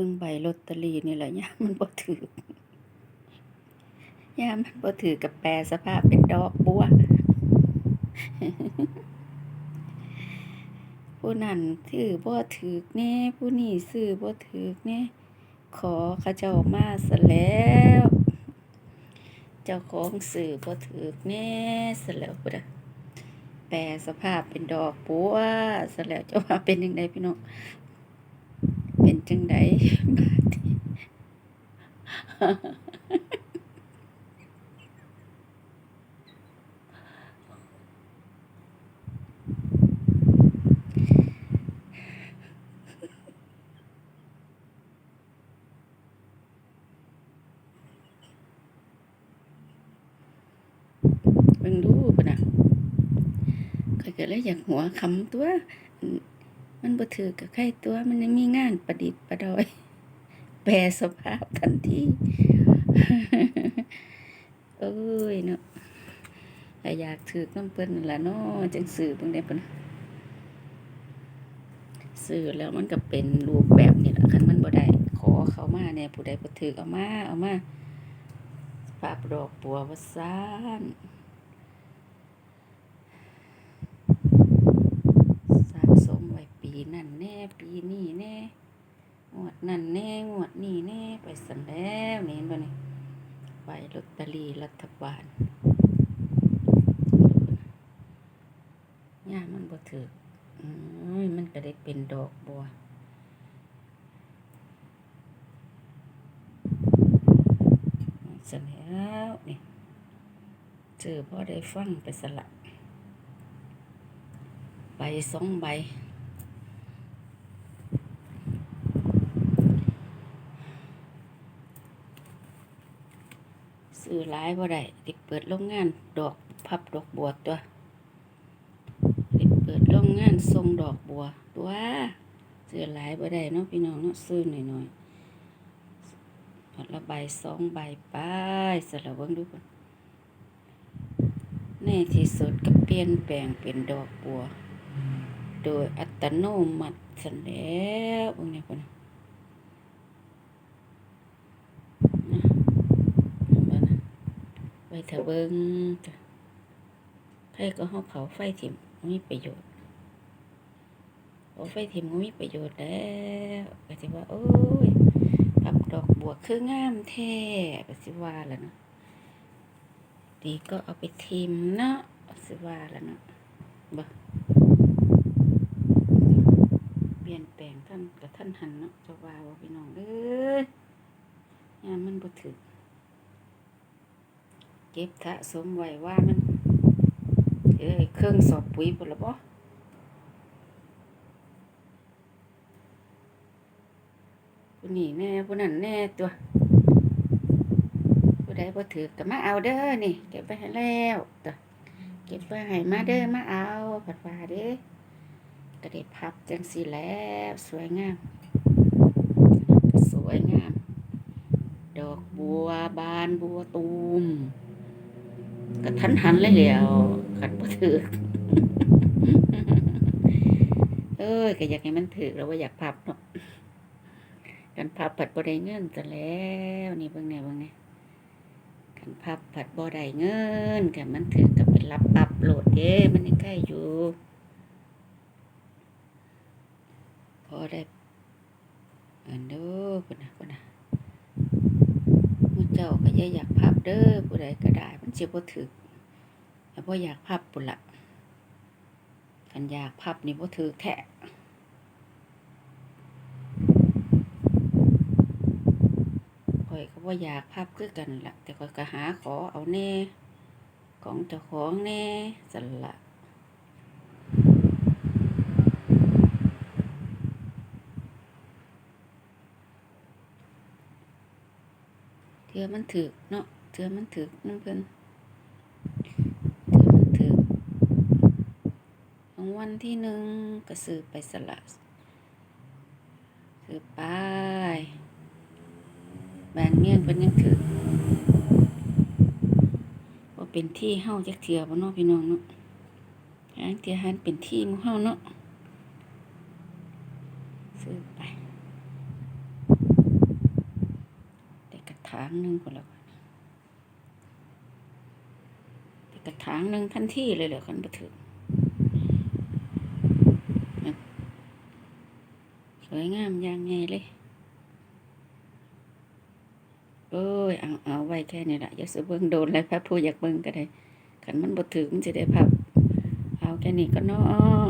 บิ่งใบลอตเตอรี่นี่แหละยามมันบ่ถูกยามมันบ่ถูกก็แปลสภาพเป็นดอกบัวผู้นั้นซื้อบ่ถูกแน่ผู้นี้ซื้อบ่ถูกแน่ขอเขาเจ้ามาซะแล้ว เจ้าของซื้อบ่ถูกแน่ซะแล้วพุ่นะแปลสภาพเป็นดอกบัวซะแล้วจ้าว่าเป็นจังไดพี่น้อง จังไดบาดเบิ่งดูพุ่นะข้อยก็เลยอยากหัวคำตัว มันบ่ถูกกับใครตัวมันยังมีงานประดิษฐ์ประดอย แปลสภาพทันทีโอ้ยเนาะอยากถูกนำเพิ่นละเนาะจังซื้อเบิ่งได้พุ่นน่ะซื้อแล้วมันก็เป็นรูปแบบนี้ล่ะคันมันบ่ได้ขอเขามาแหน่ยผู้ใดบ่ถูกเอามาเอามาภาพดอกบัวว่าซั่น สะสมไว้ปี นั่นแน่ปีนี้แน่งวดนั่นแน่งวดนี้แน่ไปสันแล้วนี่เห็นบ่นี่ใบลอตเตอรี่รัฐบาลย่ามันบ่ถูกอืมมันก็ได้เป็นดอกบัวสันแล้วนี่เจอพ่อได้ฟังไปสละใบสองใบ ซื้อหลายบ่ได้ติเปิดโรงงานดอกพับดอกบัวตัวติเปิดโรงงานทรงดอกบัวตัวซื้อหลายบ่ได้เนาะพี่น้องเนาะซื้อหน่อยๆผัดละใบสองใบไปสลับเบิ่งดูก่อนในที่สุดก็เปลี่ยนแปลงเป็นดอกบัว โดยอัตโนมัติสันแล้วเบิ่งเนี่ยพุ่นน่ะนะเบิ่งนะ ไว้เถอะเบิ่งจ้ะใครก็เฮาเผาไฟถิ่มมีประโยชน์เผาไฟถิ่มบ่มีประโยชน์แล้วก็สิว่า โอ้ยพับดอกบัวคืองามแท้ก็สิว่าล่ะเนาะดีก็เอาไปทิมเนาะสิว่าล่ะเนาะบ่เปลี่ยนแปลงท่านกับท่านหันเนาะจ้าว่าว่าพี่น้องเอ้ยยามมันบ่ถึก เก็บทะสมไว้ว่ามัน เอ้ยเครื่องสอบปุ๋ยพุ่นละบ่ผู้นี้แน่ผู้นั้นแน่ตัวผู้ใดบ่ถือก็มาเอาเด้อนี่ เก็บไว้ให้แล้วตัวเก็บไว้ให้มาเด้อมาเอาผัดว่าเด้อก็ได้พับจังสีแล้วสวยงาม สวยงาม ดอกบัวบานบัวตูม กระทันหันเลยแล้วขันบ่ถือเอ้ยก็อยากให้มันถือแล้วว่าอยากพับเนาะกันพับผัดบ่ได้เงินจะแล้วนี่เบิ่งเนี่ยเบิ่งเนี่ยกันพับผัดบ่ได้เงินกันมันถือกับเป็นรับอัพโหลดเด้มันยังใกล้อยู่พอได้อันด้อพุ่นน่ะพุ่นน่ะ จ้าก็อย่าอยากพับเด้อผู้ใดก็ได้ มันสิบ่ถึกแล้วบ่อยากพับพุ่นละคันอยากพับนี่บ่ถึกแท้ข่อยก็บ่อยากพับคือกันล่ะแต่ข่อยก็หาขอเอาแน่ ของเจ้าของแน่สันล่ะ เทือมันถึกเนาะเทือมันถึกน้ำเพิ่นเทือมันถึกรางวัลที่หนึ่งก็ซื้อไปสละซื้อไปบานเมียนเพิ่นยังถึกว่าเป็นที่เฮาจักเทือบ่เนาะพี่น้องเนาะหางเทือหันเป็นที่หมู่เฮาเนาะซื้อไป ถางหนึ่งคนละไปกระถางหนึ่งทันทีเลยเหรอคันบ่ถึงสวยงามอย่างไงเลยโอ้ยเอาเอาไว้แค่นี้ละอย่าสเบิ่งโดนเลยพระผู้อยากเบิ่งก็ได้ขันมันบ่ถึงมันจะได้พับ เอาแค่นี้ก็เนาะ